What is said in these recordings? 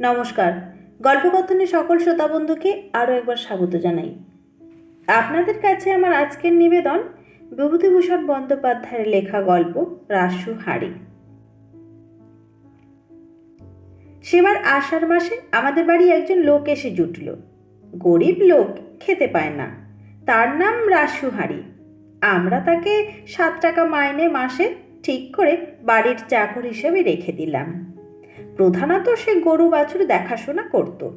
নমস্কার। গল্পকথনে সকল শ্রোতা বন্ধুকে আরও একবার স্বাগত জানাই। আপনাদের কাছে আমার আজকের নিবেদন, বিভূতিভূষণ বন্দ্যোপাধ্যায়ের লেখা গল্প, রাসু হাড়ি। সেবার আষাঢ় মাসে আমাদের বাড়ি একজন লোক এসে জুটল। গরিব লোক খেতে পায় না। তার নাম রাসু হাড়ি। আমরা তাকে সাত টাকা মাইনে মাসে ঠিক করে বাড়ির চাকর হিসেবে রেখে দিলাম। প্রধানত সে গরু বাছুর দেখাশোনা করত।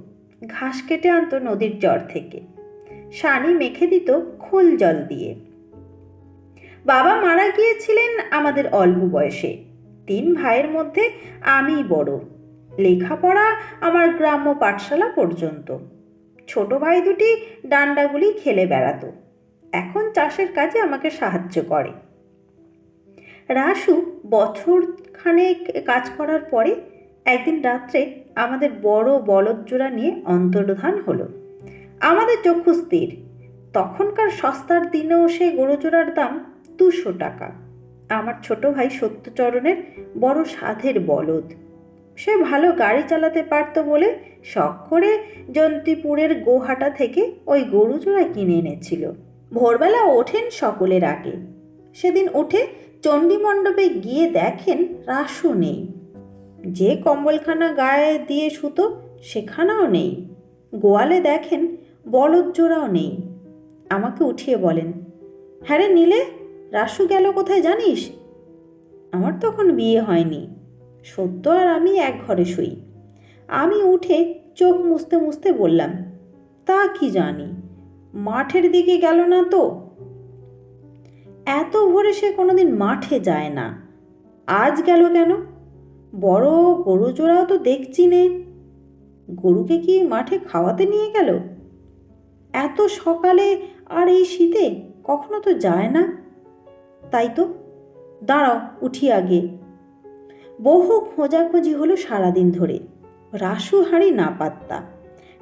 ঘাস কেটে আনতো নদীর জ্বর থেকে। সানি মেখে দিত খোল জল দিয়ে। বাবা মারা গিয়েছিলেন আমাদের অল্প বয়সে। তিন ভাইয়ের মধ্যে আমিই বড়। লেখাপড়া আমার গ্রাম্য পাঠশালা পর্যন্ত। ছোট ভাই দুটি ডান্ডাগুলি খেলে বেড়াতো। এখন চাষের কাজে আমাকে সাহায্য করে। রাসু বছর খানেক কাজ করার পরে একদিন রাত্রে আমাদের বড় বলদ জোড়া নিয়ে অন্তর্ধান হলো। আমাদের চক্ষু স্থির। তখনকার সস্তার দিনেও সে গরু জোড়ার দাম দুশো টাকা। আমার ছোট ভাই সত্যচরণের বড় সাধের বলদ। সে ভালো গাড়ি চালাতে পারত বলে শখ করে জন্তিপুরের গোহাটা থেকে ওই গরু জোড়া কিনে এনেছিল। ভোরবেলা ওঠেন সকলের আগে। সেদিন উঠে চণ্ডীমণ্ডপে গিয়ে দেখেন রাসু নেই। যে কম্বলখানা গায়ে দিয়ে শুতো সেখানাও নেই। গোয়ালে দেখেন বলদ জোড়াও নেই। আমাকে উঠিয়ে বলেন হ্যাঁ রে নীলে, রাসু গেল কোথায় জানিস? আমার তখন বিয়ে হয়নি। সত্য আর আমি এক ঘরে শুই। আমি উঠে চোখ মুছতে মুছতে বললাম, তা কি জানি, মাঠের দিকে গেল না তো? এত ভোরে সে কোনোদিন মাঠে যায় না। আজ গেল কেন? বড় গরু জোড়াও তো দেখছি নে। গরুকে কি মাঠে খাওয়াতে নিয়ে গেল? এত সকালে আর এই শীতে কখনো তো যায় না। তাই তো, দাঁড়াও, উঠি আগে। বহু খোঁজাখুঁজি হলো সারাদিন ধরে। রাসু হাঁড়ি না পাত্তা।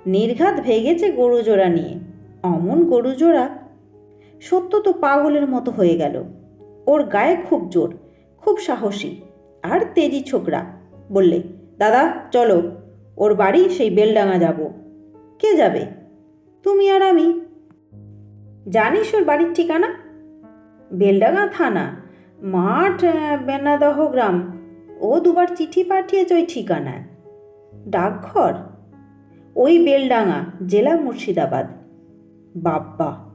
নির্ঘাত ভেগেছে গরু জোড়া নিয়ে। অমন গরু জোড়া সত্য তো পাগলের মতো হয়ে গেল। ওর গায়ে খুব জোর, খুব সাহসী। আর তেজি ছোকরা। বললে, দাদা, চলো, ওর বাড়ি সেই বেলডাঙা যাব। কে যাবে? তুমি আর আমি? জানিস ওর বাড়ির ঠিকানা? বেলডাঙা থানা, মাঠ বেনাদহ গ্রাম। ও দুবার চিঠি পাঠিয়েছে ওই ঠিকানায়। ডাকঘর? ওই বেলডাঙা, জেলা মুর্শিদাবাদ। বাব্বা,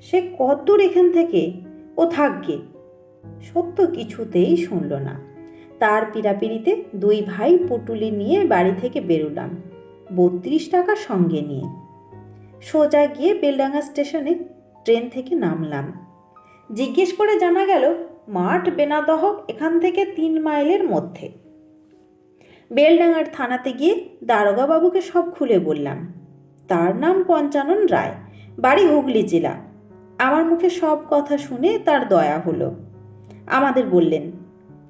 সে কত এখান থেকে? ও থাকবে সত্য কিছুতেই শুনল না। তার পিড়াপিড়িতে দুই ভাই পুটুলি নিয়ে বাড়ি থেকে বেরোলাম। বত্রিশ টাকা সঙ্গে নিয়ে। সোজা গিয়ে বেলডাঙ্গা স্টেশনে ট্রেন থেকে নামলাম। জিজ্ঞেস করে জানা গেল, মাঠ বেনাদহ এখান থেকে তিন মাইলের মধ্যে। বেলডাঙ্গার থানাতে গিয়ে দারোগা বাবুকে সব খুলে বললাম, তার নাম পঞ্চানন রায়, বাড়ি হুগলি জেলা। আমার মুখে সব কথা শুনে তার দয়া হলো। আমাদের বললেন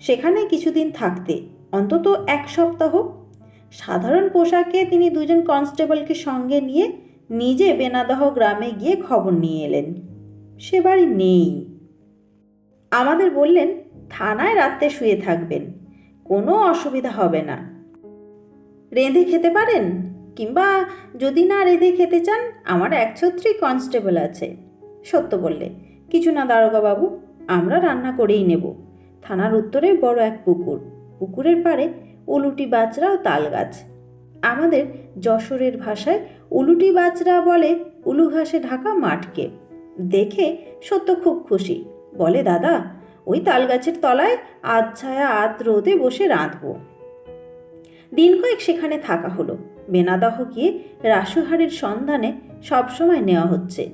সেখানে কিছুদিন থাকতে, অন্তত এক সপ্তাহ। সাধারণ পোশাকে তিনি দুজন কনস্টেবলকে সঙ্গে নিয়ে নিজে বেনাদহ গ্রামে গিয়ে খবর নিয়ে এলেন। সে বাড়ি নেই। আমাদের বললেন, থানায় রাত্রে শুয়ে থাকবেন, কোনো অসুবিধা হবে না। রেঁধে খেতে পারেন? কিংবা যদি না রেঁধে খেতে চান, আমার এক ছত্রী কনস্টেবল আছে। সত্য বললে, কিছু না দারোগা বাবু আমরা রান্না করেই নেব। থানার উত্তরে বড় এক পুকুর। পুকুরের পাড়ে উলুটি বাজরা ও তাল গাছ। আমাদের যশোরের ভাষায় উলুটি বাজরা বলে উলু ঘাসে ঢাকা মাঠকে। দেখে সত্য খুব খুশি। বলে, দাদা, ওই তাল গাছের তলায় আধ ছায়া, আধ রোদে বসে রাঁধবো। দিন কয়েক সেখানে থাকা হলো। বেনাদহ গিয়ে রাসুহারের সন্ধানে সবসময় নেওয়া হচ্ছে।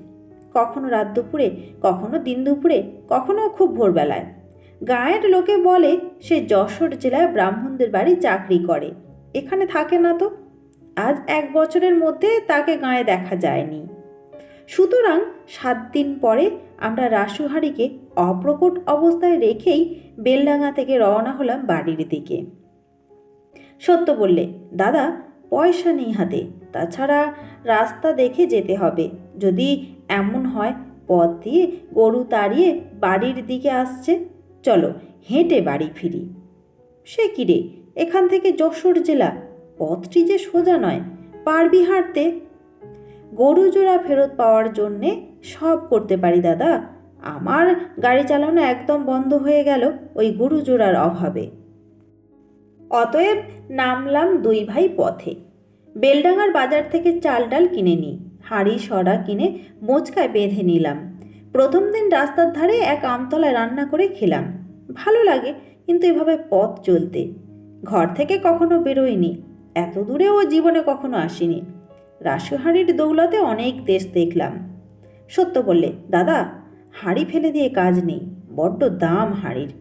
কখনো রাত দুপুরে, কখনো দিন দুপুরে, কখনো খুব ভোরবেলায়। গায়ের লোকে বলে, সে যশোর জেলায় ব্রাহ্মণদের বাড়ি চাকরি করে। এখানে থাকে না তো? আজ এক বছরের মধ্যে তাকে গায়ে দেখা যায়নি। সুতরাং সাত দিন পরে আমরা রাসুহারিকে অপ্রকট অবস্থায় রেখেই বেলডাঙ্গা থেকে রওনা হলাম বাড়ির দিকে। সত্য বললে, দাদা, পয়সা নেই হাতে। তাছাড়া রাস্তা দেখে যেতে হবে। যদি এমন হয়, পথ দিয়ে গরু তাড়িয়ে বাড়ির দিকে আসছে। চলো হেঁটে বাড়ি ফিরি। সে কি রে, এখান থেকে যশোর জেলা? পথটি যে সোজা নয় পারবি হাঁটতে গরু জোড়া ফেরত পাওয়ার জন্যে সব করতে পারি দাদা। আমার গাড়ি চালানো একদম বন্ধ হয়ে গেল ওই গরু জোড়ার অভাবে। অতএব নামলাম দুই ভাই পথে। বেলডাঙ্গার বাজার থেকে চাল ডাল কিনে নিই। হাঁড়ি সরা কিনে মোচকায় বেঁধে নিলাম। প্রথম দিন রাস্তার ধারে এক আমতলায় রান্না করে খেলাম। ভালো লাগে, কিন্তু এভাবে পথ চলতে। ঘর থেকে কখনো বেরোয়নি। এত দূরে ও জীবনে কখনো আসিনি। রাসুহাঁড়ির দৌলতে অনেক দেশ দেখলাম। সত্য বললে, দাদা, হাঁড়ি ফেলে দিয়ে কাজ নেই। বড্ড দাম হাঁড়ির।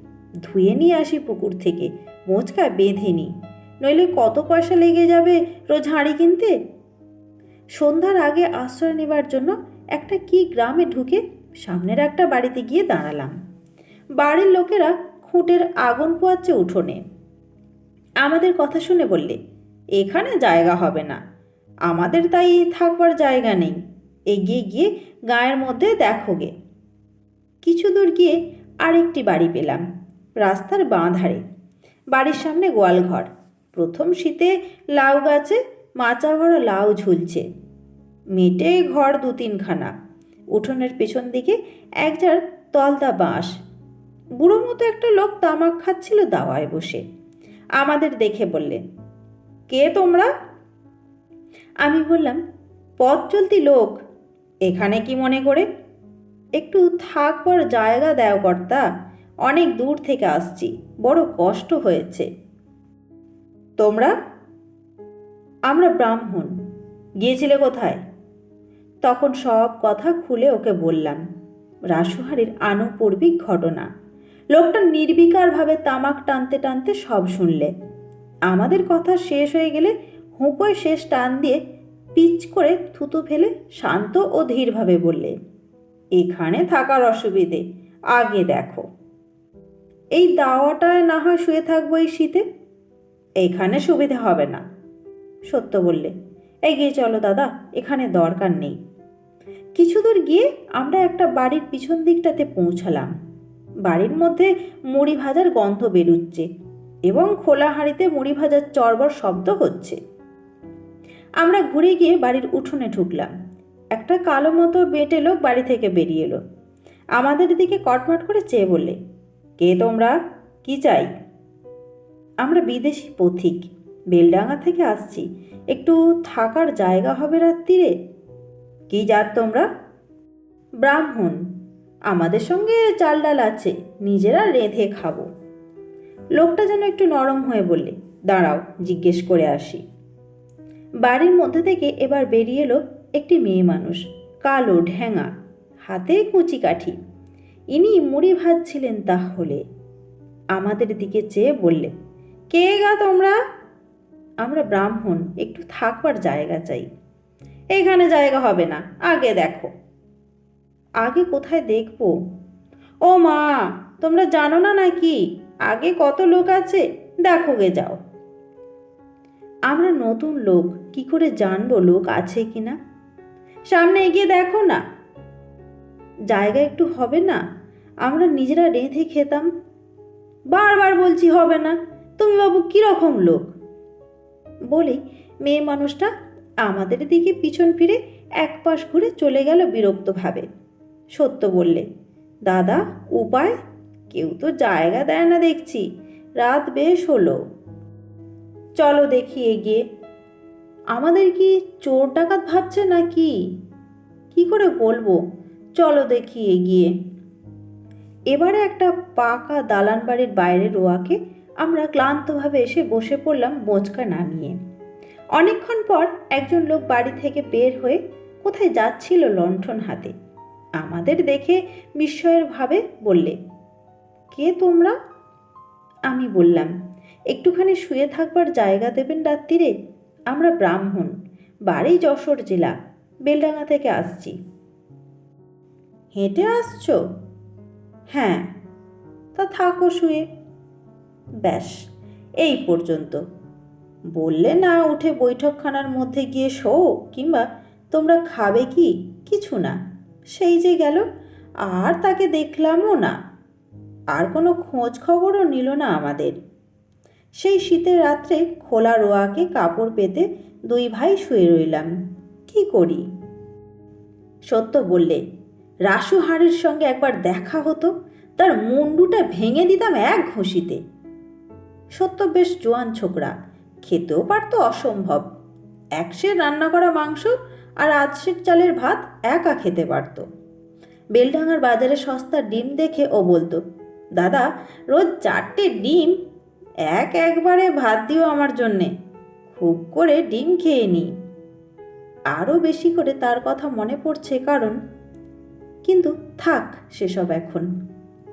ধুয়ে নিয়ে আসি পুকুর থেকে। মোচকায় বেঁধে নিই নইলে কত পয়সা লেগে যাবে রোজ হাঁড়ি কিনতে? সন্ধ্যার আগে আশ্রয় নেবার জন্য একটা কি গ্রামে ঢুকে সামনের একটা বাড়িতে গিয়ে দাঁড়ালাম। বাড়ির লোকেরা খুঁটের আগুন পোয়াচ্ছে উঠোনে। আমাদের কথা শুনে বললে, এখানে জায়গা হবে না। আমাদের তাই থাকবার জায়গা নেই। এগিয়ে গিয়ে গায়ের মধ্যে দেখো গে। কিছু দূর গিয়ে আরেকটি বাড়ি পেলাম, রাস্তার বাঁ ধারে বাড়ির সামনে গোয়ালঘর। প্রথম শীতে লাউ গাছে মাচা ভরা লাউ ঝুলছে। মেটে ঘর দু তিনখানা উঠোনের পেছন দিকে একজার তলদা বাঁশ। বুড়ো মতো একটা লোক তামাক খাচ্ছিল দাওয়ায় বসে। আমাদের দেখে বললে, কে তোমরা? আমি বললাম, পথ চলতি লোক। এখানে কি মনে করে? একটু থাকবার জায়গা দেও কর্তা, অনেক দূর থেকে আসছি, বড় কষ্ট হয়েছে। তোমরা? আমরা ব্রাহ্মণ। গিয়েছিলে কোথায়? তখন সব কথা খুলে ওকে বললাম, রাসুহারির আনুপূর্বিক ঘটনা। লোকটা নির্বিকারভাবে তামাক টানতে টানতে সব শুনলে। আমাদের কথা শেষ হয়ে গেলে হুঁকোয় শেষ টান দিয়ে পিচ করে থুতু ফেলে শান্ত ও ধীরভাবে বললে, এখানে থাকার অসুবিধে, আগে দেখো। এই দাওয়াটায় না হয় শুয়ে থাকব এই শীতে? এখানে সুবিধা হবে না। সত্য বললে, এগিয়ে চলো দাদা, এখানে দরকার নেই। কিছু দূর গিয়ে আমরা একটা বাড়ির পিছন দিকটাতে পৌঁছালাম। বাড়ির মধ্যে মুড়ি ভাজার গন্ধ বেরুচ্ছে এবং খোলা হাঁড়িতে মুড়ি ভাজার চরবর শব্দ হচ্ছে। আমরা ঘুরে গিয়ে বাড়ির উঠোনে ঢুকলাম। একটা কালো মতো বেটে লোক বাড়ি থেকে বেরিয়ে এলো। আমাদের দিকে কটমট করে চেয়ে বললে, কে তোমরা? কি চাই? আমরা বিদেশি পথিক। বেলডাঙ্গা থেকে আসছি। একটু থাকার জায়গা হবে রাত্রিরে কি জাত তোমরা? ব্রাহ্মণ। আমাদের সঙ্গে চাল ডাল আছে, নিজেরা রেঁধে খাব। লোকটা যেন একটু নরম হয়ে বললে, দাঁড়াও, জিজ্ঞেস করে আসি। বাড়ির মধ্যে থেকে এবার বেরিয়ে এলো একটি মেয়ে মানুষ, কালো ঢ্যাঙা হাতে কুচি কাঠি। ইনি মুড়ি ভাজছিলেন তাহলে। আমাদের দিকে চেয়ে বললে, কে গা তোমরা? আমরা ব্রাহ্মণ, একটু থাকবার জায়গা চাই। এখানে জায়গা হবে না। আগে দেখো। আগে কোথায় দেখব? ও মা, তোমরা জানো না নাকি? আগে কত লোক আছে? দেখো গে যাও। আমরা নতুন লোক, কি করে জানব লোক আছে কি না? সামনে এগিয়ে দেখো না। জায়গা একটু হবে না? আমরা নিজেরা রেঁধে খেতাম। বারবার বলছি হবে না। তুমি বাবু কীরকম লোক? বলেই মেয়ে মানুষটা আমাদের দিকে পিছন ফিরে এক পাশ ঘুরে চলে গেল বিরক্তভাবে। সত্য বললে, দাদা, উপায়? কেউ তো জায়গা দেয় না দেখছি। রাত বেশ হলো। চলো দেখি এগিয়ে। আমাদের কি চোর ডাকাত ভাবছে নাকি? কি করে বলব? চলো দেখি এগিয়ে। এবারে একটা পাকা দালান বাড়ির বাইরে রোয়াকে আমরা ক্লান্তভাবে এসে বসে পড়লাম বোঁচকা নামিয়ে। অনেকক্ষণ পর একজন লোক বাড়ি থেকে বের হয়ে কোথায় যাচ্ছিল লণ্ঠন হাতে। আমাদের দেখে বিস্ময়ের ভাবে বললে, কে তোমরা? আমি বললাম, একটুখানি শুয়ে থাকবার জায়গা দেবেন রাত্রিরে আমরা ব্রাহ্মণ, বাড়ি যশোর জেলা, বেলডাঙ্গা থেকে আসছি। হেঁটে আসছো? হ্যাঁ তা থাকো শুয়ে। ব্যাস, এই পর্যন্ত। বললে না উঠে বৈঠকখানার মধ্যে গিয়ে শো কিংবা তোমরা খাবে কি? কিছু না। সেই যে গেল, আর তাকে দেখলামও না। আর কোনো খোঁজ খবরও নিল না আমাদের। সেই শীতের রাত্রে খোলা রোয়াকে কাপড় পেতে দুই ভাই শুয়ে রইলাম। কি করি? সত্য বললে, রাসু হাড়ির সঙ্গে একবার দেখা হতো, তার মুন্ডুটা ভেঙে দিতাম এক ঘুষিতে। সত্য বেশ জোয়ান ছোকরা খেতেও পারতো অসম্ভব। একশে রান্না করা মাংস আর আধশের চালের ভাত একা খেতে পারত। বেলডাঙ্গার বাজারে সস্তা ডিম দেখে ও বলতো, দাদা, রোজ চারটে ডিম, এক একবারে ভাত দিও আমার জন্যে, খুব করে ডিম খেয়ে নি। আরও বেশি করে তার কথা মনে পড়ছে কারণ, কিন্তু থাক সেসব এখন,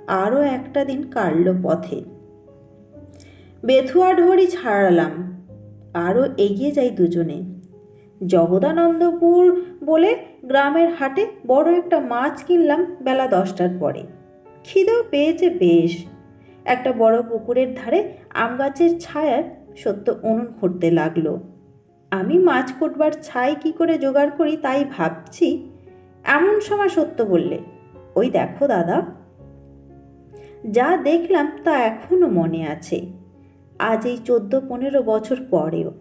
আরও একটা দিন কাটল পথে। বেথুয়া ঢড়ি ছাড়ালাম। আরও এগিয়ে যাই দুজনে। জগদানন্দপুর বলে গ্রামের হাটে বড় একটা মাছ কিনলাম বেলা দশটার পরে। খিদেও পেয়েছে বেশ। একটা বড় পুকুরের ধারে আম গাছের ছায়ায় সত্য উনুন খুঁড়তে লাগল। আমি মাছ কুটবার ছাই কি করে জোগাড় করি তাই ভাবছি, এমন সময় সত্য বললে, ওই দেখো দাদা, যা দেখলাম তা এখনও মনে আছে। আজ এই চোদ্দ পনেরো বছর পরেও।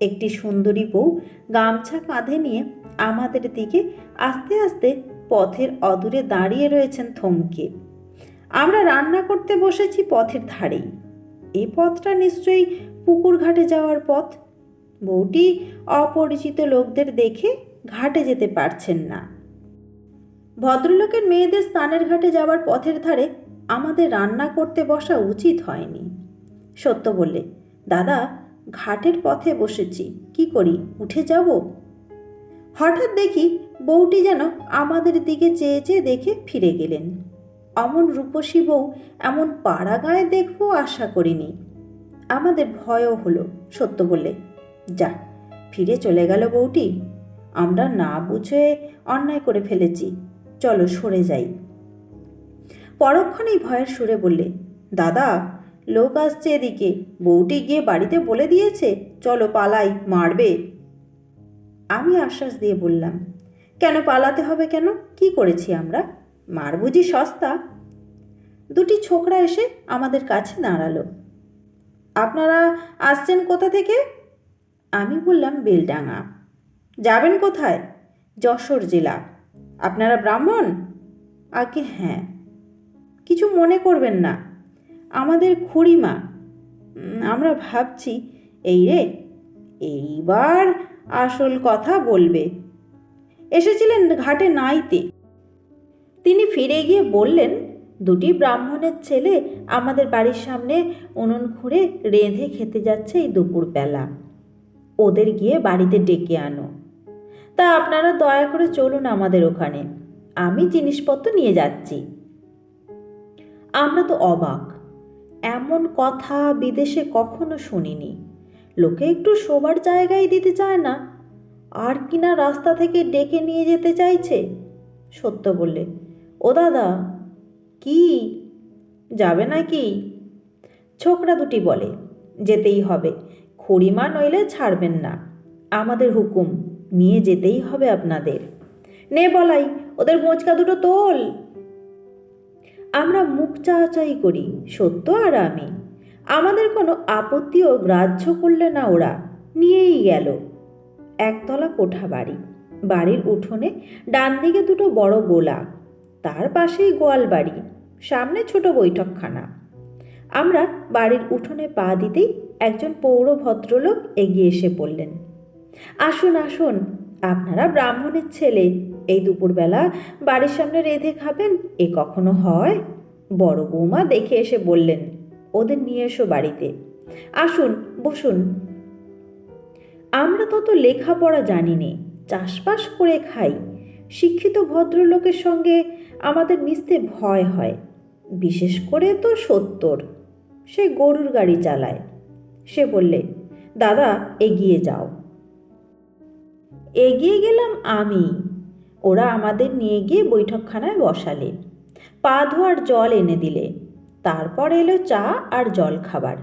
একটি সুন্দরী বউ গামছা কাঁধে নিয়ে আমাদের দিকে আস্তে আস্তে পথের অদূরে দাঁড়িয়ে রয়েছেন থমকে। আমরা রান্না করতে বসেছি পথের ধারেই। এই পথটা নিশ্চয়ই পুকুর ঘাটে যাওয়ার পথ। বউটি অপরিচিত লোকদের দেখে ঘাটে যেতে পারছেন না। ভদ্রলোকের মেয়েদের স্নানের ঘাটে যাওয়ার পথের ধারে আমাদের রান্না করতে বসা উচিত হয়নি। সত্য বললে, দাদা, ঘাটের পথে বসেছি, কি করি, উঠে যাব? হঠাৎ দেখি বউটি যেন আমাদের দিকে চেয়ে চেয়ে দেখে ফিরে গেলেন। অমন রূপসী বউ এমন পাড়া গায়ে দেখব আশা করিনি। আমাদের ভয়ও হলো, সত্য বললে। যা, ফিরে চলে গেল বউটি। আমরা না বুঝে অন্যায় করে ফেলেছি, চলো সরে যাই। পরক্ষণেই ভয়ের সুরে বললে, দাদা লোক আসছে এদিকে। বউটি গিয়ে বাড়িতে বলে দিয়েছে, চলো পালাই, মারবে। আমি আশ্বাস দিয়ে বললাম, কেন পালাতে হবে কেন? কি করেছি আমরা? মার বুঝি সস্তা? দুটি ছোকরা এসে আমাদের কাছে দাঁড়াল। আপনারা আসছেন কোথা থেকে? আমি বললাম বেলডাঙা যাবেন কোথায়? যশোর জেলা। আপনারা ব্রাহ্মণ? আগে হ্যাঁ। কিছু মনে করবেন না। আমাদের খুড়িমা। আমরা ভাবছি, এই রে, এইবার আসল কথা বলবে। এসেছিলেন ঘাটে নাইতে। তিনি ফিরে গিয়ে বললেন, দুটি ব্রাহ্মণের ছেলে আমাদের বাড়ির সামনে উনুন খুঁড়ে রেঁধে খেতে যাচ্ছে এই দুপুরবেলা। ওদের গিয়ে বাড়িতে ডেকে আনো। তা আপনারা দয়া করে চলুন আমাদের ওখানে। আমি জিনিসপত্র নিয়ে যাচ্ছি। আমরা তো অবাক। এমন কথা বিদেশে কখনো শুনিনি। লোকে একটু শোবার জায়গায় দিতে চায় না। আর কিনা রাস্তা থেকে ডেকে নিয়ে যেতে চাইছে? সত্য বললে, ও দাদা, কি? যাবে নাকি? ছোকরা দুটি বলে, যেতেই হবে। খুড়িমা নইলে ছাড়বেন না। আমাদের হুকুম, নিয়ে যেতেই হবে আপনাদের। নে বলাই, ওদের মোচকা দুটো তোল। আমরা মুখ চাচাই করি, সত্য আর আমি। আমাদের কোনো আপত্তিও গ্রাহ্য করলে না ওরা, নিয়েই গেল। একতলা কোঠা বাড়ি। বাড়ির উঠোনে ডান দিকে দুটো বড় গোলা, তার পাশেই গোয়াল বাড়ি, সামনে ছোট বৈঠকখানা। আমরা বাড়ির উঠোনে পা দিতেই একজন পৌর ভদ্রলোক এগিয়ে এসে পড়লেন। আসুন আসুন, আপনারা ব্রাহ্মণের ছেলে এই দুপুরবেলা বাড়ির সামনে রেঁধে খাবেন? এ কখনো হয়? বড় বৌমা দেখে এসে বললেন, ওদের নিয়ে এসো বাড়িতে। আসুন, বসুন। আমরা তত লেখাপড়া জানি নে, চাষবাস করে খাই। শিক্ষিত ভদ্রলোকের সঙ্গে আমাদের মিশতে ভয় হয়। বিশেষ করে তো সত্তর। সে গরুর গাড়ি চালায়। সে বললে, দাদা, এগিয়ে যাও। এগিয়ে গেলাম আমি। ওরা আমাদের নিয়ে গিয়ে বৈঠকখানায় বসালে। পা ধোয়ার জল এনে দিলে। তারপর এলো চা আর জল খাবার।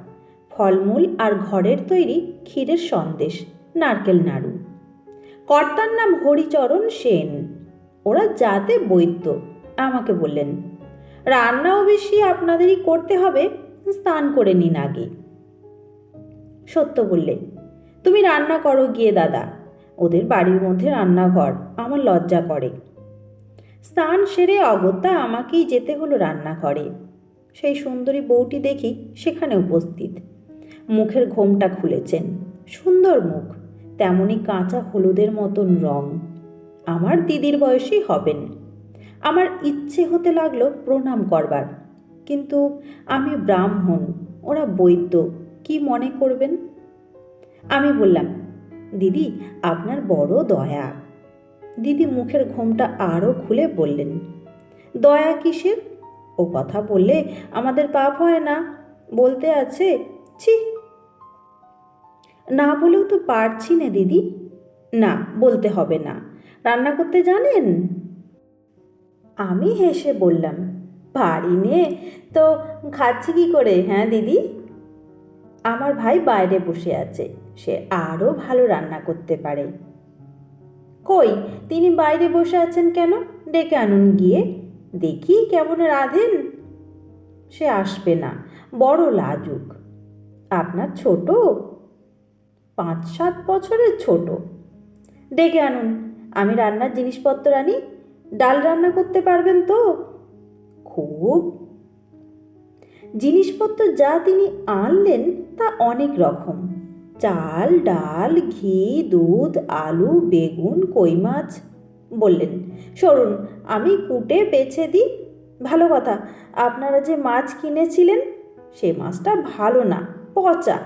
ফলমূল আর ঘরের তৈরি ক্ষীরের সন্দেশ, নারকেল নাড়ু। কর্তার নাম হরিচরণ সেন। ওরা যাতে বৈদ্য, আমাকে বললেন। রান্নাও বেশি আপনাদেরই করতে হবে, স্নান করে নিন আগে। সত্য বললে, তুমি রান্না করো গিয়ে দাদা। ওদের বাড়ির মধ্যে রান্নাঘর। আমার লজ্জা করে। স্নান সেরে অগত্যা আমাকেই যেতে হলো রান্নাঘরে। সেই সুন্দরী বউটি দেখি সেখানে উপস্থিত। মুখের ঘোমটা খুলেছেন। সুন্দর মুখ। তেমনি কাঁচা হলুদের মতন রং। আমার দিদির বয়সী হবেন। আমার ইচ্ছে হতে লাগল প্রণাম করবার। কিন্তু আমি ব্রাহ্মণ, ওরা বৈদ্য, কি মনে করবেন? আমি বললাম দিদি, আপনার বড় দয়া। দিদি মুখের ঘোমটা আরও খুলে বললেন, দয়া কিসের? ও কথা বললে আমাদের পাপ হয় না। বলতে আছে, ছি। না বলেও তো পারছি না দিদি। না, বলতে হবে না। রান্না করতে জানেন? আমি হেসে বললাম, পারি নে। তো খাচ্ছি কি করে হ্যাঁ দিদি? আমার ভাই বাইরে বসে আছে। সে আরও ভালো রান্না করতে পারে। কই, তিনি বাইরে বসে আছেন কেন? ডেকে আনুন গিয়ে। দেখি কেমন রাঁধেন। সে আসবে না, বড় লাজুক। আপনার ছোট? পাঁচ সাত বছরের ছোট। ডেকে আনুন, আমি রান্নার জিনিসপত্র আনি। ডাল রান্না করতে পারবেন তো? খুব জিনিসপত্র যা তিনি আনলেন তা অনেক রকম। চাল, ডাল, ঘি, দুধ, আলু, বেগুন, কই মাছ বললেন। সরুন, আমি কুটে বেছে দিই। ভালো কথা, আপনারা যে মাছ কিনেছিলেন, সে মাছটা ভালো না, পচা।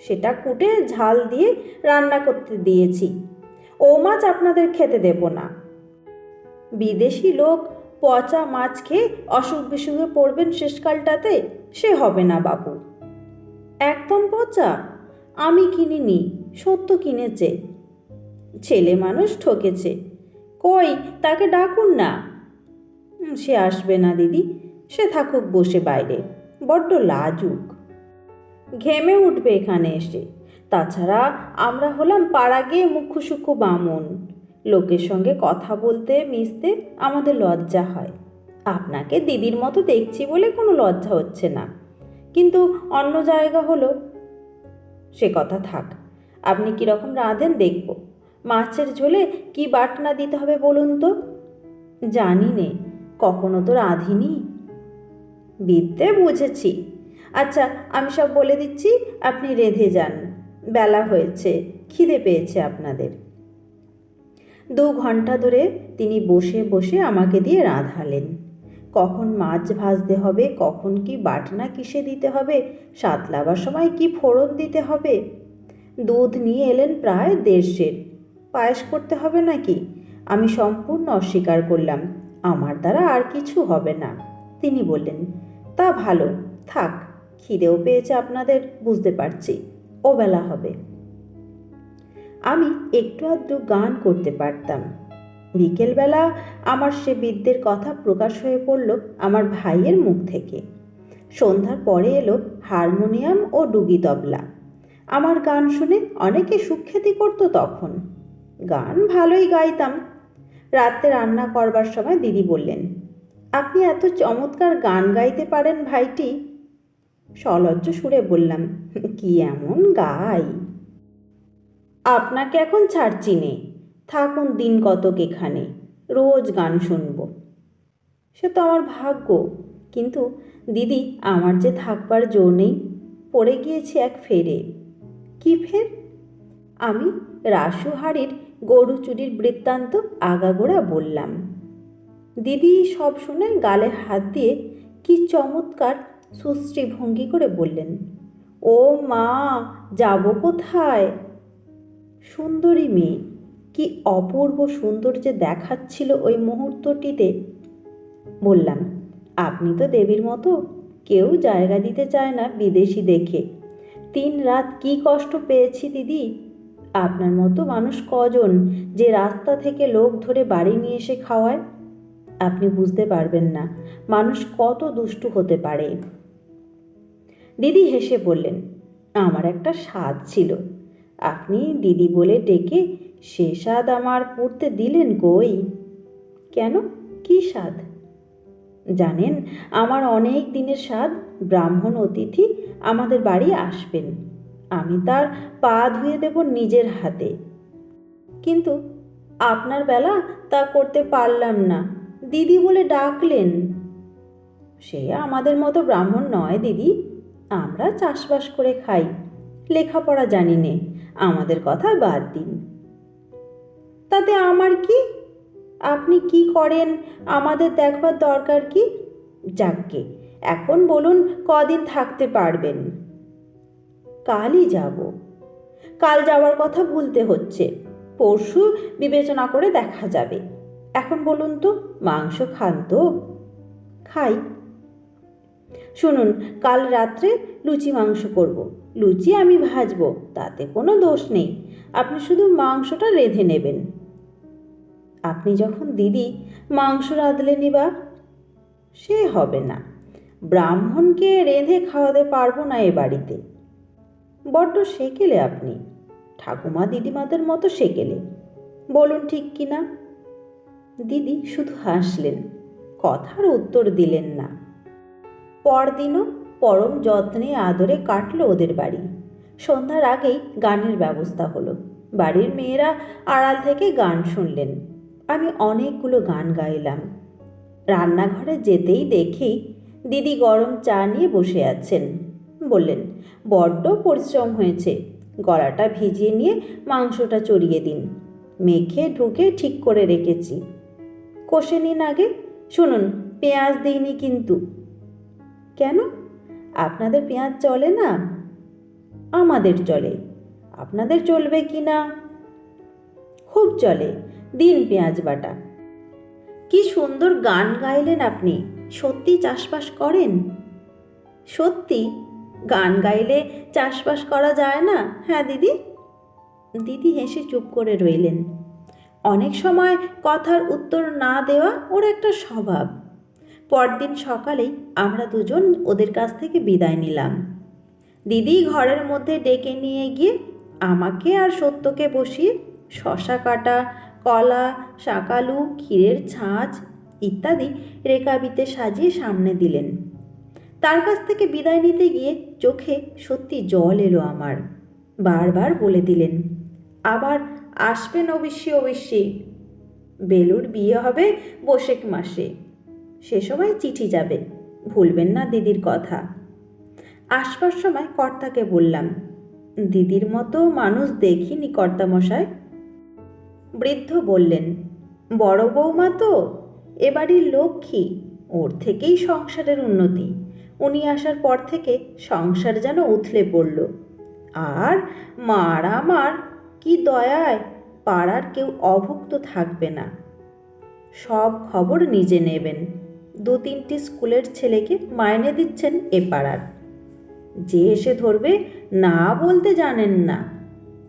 সেটা কুটে ঝাল দিয়ে রান্না করতে দিয়েছি। ও মাছ আপনাদের খেতে দেব না। বিদেশি লোক পচা মাছ খেয়ে অসুখ বিসুখে পড়বেন শেষকালটাতে, সে হবে না বাবু একদম পচা? আমি কিনিনি, সত্য কিনেছে। ছেলে মানুষ ঠকেছে। কই, তাকে ডাকুন না। সে আসবে না দিদি, সে থাকুক বসে বাইরে, বড্ড লাজুক। ঘেমে উঠবে এখানে এসে। তাছাড়া আমরা হলাম পাড়া গিয়ে মুখ্য সূক্ষ্ম বামন। লোকের সঙ্গে কথা বলতে, মিশতে আমাদের লজ্জা হয়। আপনাকে দিদির মতো দেখছি বলে কোনো লজ্জা হচ্ছে না। কিন্তু অন্য জায়গা হলো। সে কথা থাক। আপনি কীরকম রাঁধেন দেখব। মাছের ঝোলে কি বাটনা দিতে হবে বলুন তো? জানি নে, কখনো তো রাঁধিনি। বিদ্যে বুঝেছি। আচ্ছা আমি সব বলে দিচ্ছি, আপনি রেঁধে যান। বেলা হয়েছে, খিদে পেয়েছে আপনাদের। দু ঘণ্টা ধরে তিনি বসে বসে আমাকে দিয়ে রাঁধালেন। কখন মাছ ভাজতে হবে, কখন কি বাটনা কিসে দিতে হবে সাতলাবার সময় কি ফোড়ন দিতে হবে? দুধ নিয়ে এলেন প্রায় দেড়শের। পায়েস করতে হবে নাকি? আমি সম্পূর্ণ অস্বীকার করলাম, আমার দ্বারা আর কিছু হবে না। তিনি বললেন, তা ভালো, থাক, খিদেও পেয়েছে আপনাদের, বুঝতে পারছি ও বেলা হবে। আমি একটু আধটু গান করতে পারতাম। বিকেলবেলা আমার সে বিদ্যের কথা প্রকাশ হয়ে পড়ল আমার ভাইয়ের মুখ থেকে। সন্ধ্যার পরে এলো হারমোনিয়াম ও ডুগি তবলা। আমার গান শুনে অনেকে সুখ্যাতি করতো তখন। গান ভালোই গাইতাম। রাতে রান্না করবার সময় দিদি বললেন, আপনি এত চমৎকার গান গাইতে পারেন ভাইটি। সলজ্জ সুরে বললাম, কি এমন গাই? আপনাকে এখন ছাড়ছি নে। থাকুন দিন কতক এখানে। রোজ গান শুনব। সে তো আমার ভাগ্য। কিন্তু দিদি, আমার যে থাকবার জো নেই, পড়ে গিয়েছি এক ফেরে। কি ফের? আমি রাসুহারির গরু চুরির বৃত্তান্ত আগাগোড়া বললাম। দিদি সব শুনে গালে হাত দিয়ে কি চমৎকার সুশ্রী ভঙ্গি করে বললেন, ও মা, যাব কোথায়? সুন্দরী মেয়ে। কি অপূর্ব সুন্দর যে দেখাচ্ছিল ওই মুহূর্তটিতে। বললাম, আপনি তো দেবীর মতো। কেউ জায়গা দিতে চায় না বিদেশি দেখে। তিন রাত কি কষ্ট পেয়েছি দিদি। আপনার মতো মানুষ কজন যে রাস্তা থেকে লোক ধরে বাড়ি নিয়ে এসে খাওয়ায়? আপনি বুঝতে পারবেন না, মানুষ কত দুষ্টু হতে পারে। দিদি হেসে বললেন, আমার একটা স্বাদ ছিল। আপনি দিদি বলে ডেকে সে স্বাদ আমার পড়তে দিলেন কই? কেন? কি স্বাদ? জানেন, আমার অনেক দিনের স্বাদ ব্রাহ্মণ অতিথি আমাদের বাড়ি আসবেন। আমি তার পা ধুয়ে দেব নিজের হাতে। কিন্তু আপনার বেলা তা করতে পারলাম না। দিদি বলে ডাকলেন। সে আমাদের মতো ব্রাহ্মণ নয় দিদি। আমরা চাষবাস করে খাই। লেখাপড়া জানি নে। আমাদের কথা বাদ দিন। তাতে আমার কি? আপনি কি করেন? আমাদের দেখবার দরকার কি? যাকগে, এখন বলুন কদিন থাকতে পারবেন? কালই যাব। কাল যাওয়ার কথা ভুলতে হচ্ছে। পরশু বিবেচনা করে দেখা যাবে। এখন বলুন তো, মাংস খান তো? খাই। শুনুন, কাল রাত্রে লুচি মাংস করব। লুচি আমি ভাজবো, তাতে কোনো দোষ নেই। আপনি শুধু মাংসটা রেঁধে নেবেন। আপনি যখন দিদি মাংস রাঁধলে নিবা সে হবে না। ব্রাহ্মণকে রেঁধে খাওয়াতে পারব না এ বাড়িতে। বড্ড সেকেলে আপনি। ঠাকুমা দিদিমাদের মতো সেকেলে। বলুন ঠিক কি না দিদি শুধু হাসলেন। কথার উত্তর দিলেন না। পরদিনও পরম যত্নে আদরে কাটলো ওদের বাড়ি। সন্ধ্যার আগেই গানের ব্যবস্থা হলো। বাড়ির মেয়েরা আড়াল থেকে গান শুনলেন। আমি অনেকগুলো গান গাইলাম। রান্নাঘরে যেতেই দেখি দিদি গরম চা নিয়ে বসে আছেন। বললেন, বড্ড পরিশ্রম হয়েছে। গলাটা ভিজিয়ে নিয়ে মাংসটা চড়িয়ে দিন। মেখে ঢুকে ঠিক করে রেখেছি। কষে নিন আগে। শুনুন, পেঁয়াজ দিইনি কিন্তু। কেন? আপনাদের পেঁয়াজ চলে না? আমাদের চলে। আপনাদের চলবে কি না? খুব চলে। দিন পেঁয়াজ বাটা। কি সুন্দর গান গাইলেন আপনি। সত্যি চাষবাস করেন? সত্যি? গান গাইলে চাষবাস করা যায় না? হ্যাঁ দিদি? দিদি হেসে চুপ করে রইলেন। অনেক সময় কথার উত্তর না দেওয়া ওর একটা স্বভাব। পরদিন সকালেই আমরা দুজন ওদের কাছ থেকে বিদায় নিলাম। দিদি ঘরের মধ্যে ডেকে নিয়ে গিয়ে আমাকে আর সত্যকে বসিয়ে শশা কাটা, কলা, শাকালু, ক্ষীরের ছাঁচ ইত্যাদি রেকাবিতে সাজিয়ে সামনে দিলেন। তার কাছ থেকে বিদায় নিতে গিয়ে চোখে সত্যি জল এলো আমার। বারবার বলে দিলেন, আবার আসবেন অবশ্যই অবশ্যই বেলুর বিয়ে হবে বসেক মাসে। সে সময় চিঠি যাবে। ভুলবেন না দিদির কথা। আসবার সময় কর্তাকে বললাম, দিদির মতো মানুষ দেখিনি কর্তামশাই? বৃদ্ধ বললেন, বড় বৌমা তো, এ বাড়ির লক্ষ্মী, ওর থেকেই সংসারের উন্নতি। উনি আসার পর থেকে সংসার যেন উথলে পড়ল। আর মার আমার কি দয়ায় পাড়ার কেউ অভুক্ত থাকবে না। সব খবর নিজে নেবেন। দু তিনটি স্কুলের ছেলেকে মাইনে দিচ্ছেন এ পাড়ার। যে এসে ধরবে, না বলতে জানেন না।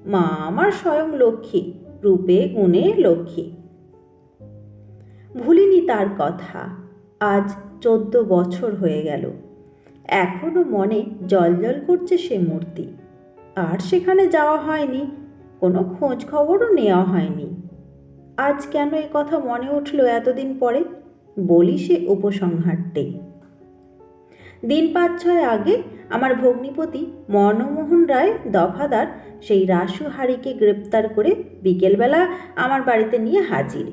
মা আমার স্বয়ং লক্ষ্মী, রূপে, গুণে লক্ষ্মী। ভুলিনি তার কথা। আজ চোদ্দ বছর হয়ে গেল। এখনও মনে জলজল করছে সে মূর্তি। আর সেখানে যাওয়া হয়নি। কোনো খোঁজ খবরও নেওয়া হয়নি। আজ কেন এ কথা মনে উঠল এতদিন পরে? বলি সে উপসংহারটি দিন পাঁচ ছয় আগে আমার ভগ্নিপতি মনমোহন রায় দফাদার সেই রাসু হারিকে গ্রেপ্তার করে বিকেলবেলা আমার বাড়িতে নিয়ে হাজির।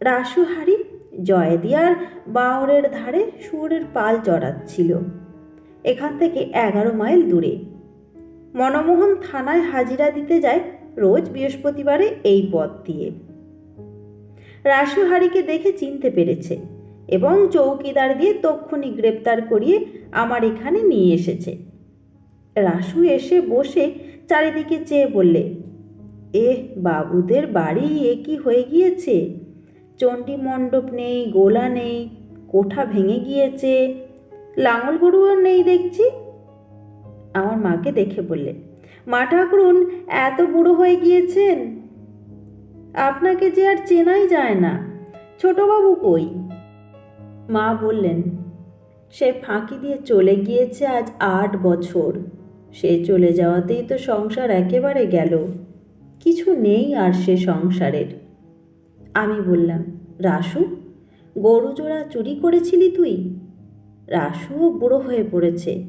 রাসু হারি জয়দিয়ার বাওরের ধারে শুয়োরের পাল চড়াচ্ছিল। এখান থেকে এগারো মাইল দূরে। মনমোহন থানায় হাজিরা দিতে যায় রোজ বৃহস্পতিবারে এই পথ দিয়ে। রাসু হারিকে দেখে চিনতে পেরেছে এবং চৌকিদার দিয়ে তক্ষুনি গ্রেপ্তার করিয়ে আমার এখানে নিয়ে এসেছে। রাসু এসে বসে চারিদিকে চেয়ে বললে এ বাবুদের বাড়ি এ কি হয়ে গিয়েছে? চণ্ডী মণ্ডপ নেই, গোলা নেই, কোঠা ভেঙে গিয়েছে, লাঙল গরুও নেই দেখছি? আমার মাকে দেখে বললে, মা ঠাকুরুন, এত বুড়ো হয়ে গিয়েছেন? আপনাকে যে আর চেনাই যায় না। ছোটবাবু কই? মা বললেন, সে ফাঁকি দিয়ে চলে গিয়েছে আজ আট বছর। সে চলে যাওয়াতেই তো সংসার একেবারে গেল। কিছু নেই আর সে সংসারের। আমি বললাম, রাসু, গরু জোড়া চুরি করেছিলি তুই? রাসুও বুড়ো হয়ে পড়েছে।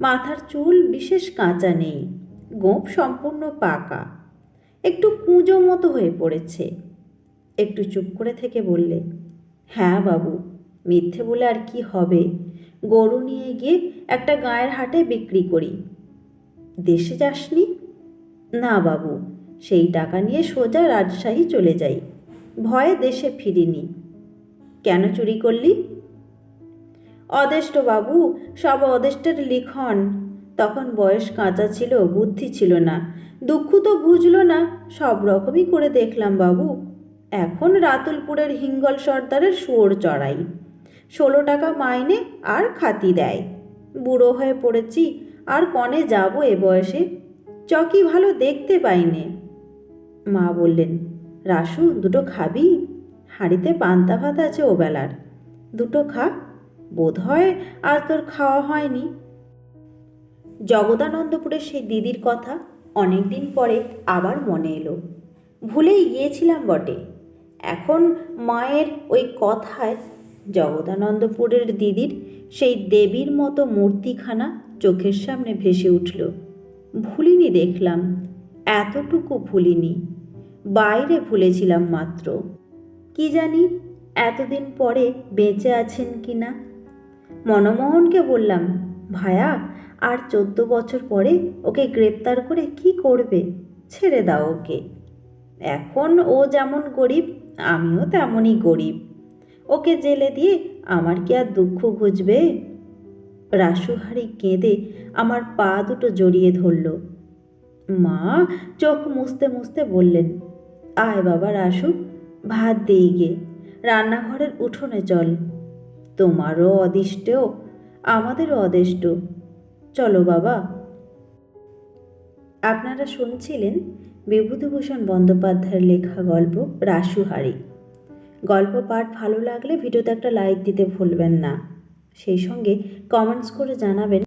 মাথার চুল বিশেষ কাঁচা নেই। গোঁপ সম্পূর্ণ পাকা। একটু কুঁজো মতো হয়ে পড়েছে। একটু চুপ করে থেকে বললে হ্যাঁ বাবু, মিথ্যে বলে আর কি হবে? গরু নিয়ে গিয়ে একটা গায়ের হাটে বিক্রি করি। দেশে যাসনি? না বাবু, সেই টাকা নিয়ে সোজা রাজশাহী চলে যাই। ভয়ে দেশে ফিরিনি। কেন চুরি করলি? অদেষ্ট বাবু, সব অদেষ্টের লিখন। তখন বয়স কাঁচা ছিল, বুদ্ধি ছিল না। দুঃখ তো বুঝলো না, সব রকমই করে দেখলাম বাবু। এখন রাতুলপুরের হিঙ্গল সর্দারের শুয়োর চড়াই। ষোলো টাকা মাইনে আর খাতি দেয়। বুড়ো হয়ে পড়েছি, আর কনে যাব এ বয়সে? চকি ভালো দেখতে পাইনে। মা বললেন রাসু দুটো খাবি? হাঁড়িতে পান্তা ভাত আছে ও বেলার দুটো খা। বোধ হয় আজ তোর খাওয়া হয়নি। জগদানন্দপুরের সেই দিদির কথা অনেক দিন পরে আবার মনে এলো। ভুলেই গিয়েছিলাম বটে। এখন মায়ের ওই কথায় জগদানন্দপুরের দিদির সেই দেবীর মতো মূর্তিখানা চোখের সামনে ভেসে উঠল। ভুলিনি দেখলাম, এতটুকু ভুলিনি। বাইরে ভুলেছিলাম মাত্র। কি জানি এতদিন পরে বেঁচে আছেন কি না মনমোহনকে বললাম ভায়া, আর চোদ্দ বছর পরে ওকে গ্রেপ্তার করে কি করবে? ছেড়ে দাও ওকে। এখন ও যেমন গরিব, আমিও তেমনই গরিব। ওকে জেলে দিয়ে আমার কি আর দুঃখ ঘুচবে? রাসুহারি কেঁদে আমার পা দুটো জড়িয়ে ধরল। মা, চোখ মুছতে মুছতে বললেন, আয় বাবা রাসু, ভাত দিই গে। রান্নাঘরের উঠোনে চল। তোমারও অদিষ্ট আমাদেরও অদেষ্ট চলো বাবা। আপনারা শুনছিলেন বিভূতিভূষণ বন্দ্যোপাধ্যায়ের লেখা গল্প রাসুহারি গল্প পাঠ ভালো লাগলে ভিডিওতে একটা লাইক দিতে ভুলবেন না। সেই সঙ্গে কমেন্টস করে জানাবেন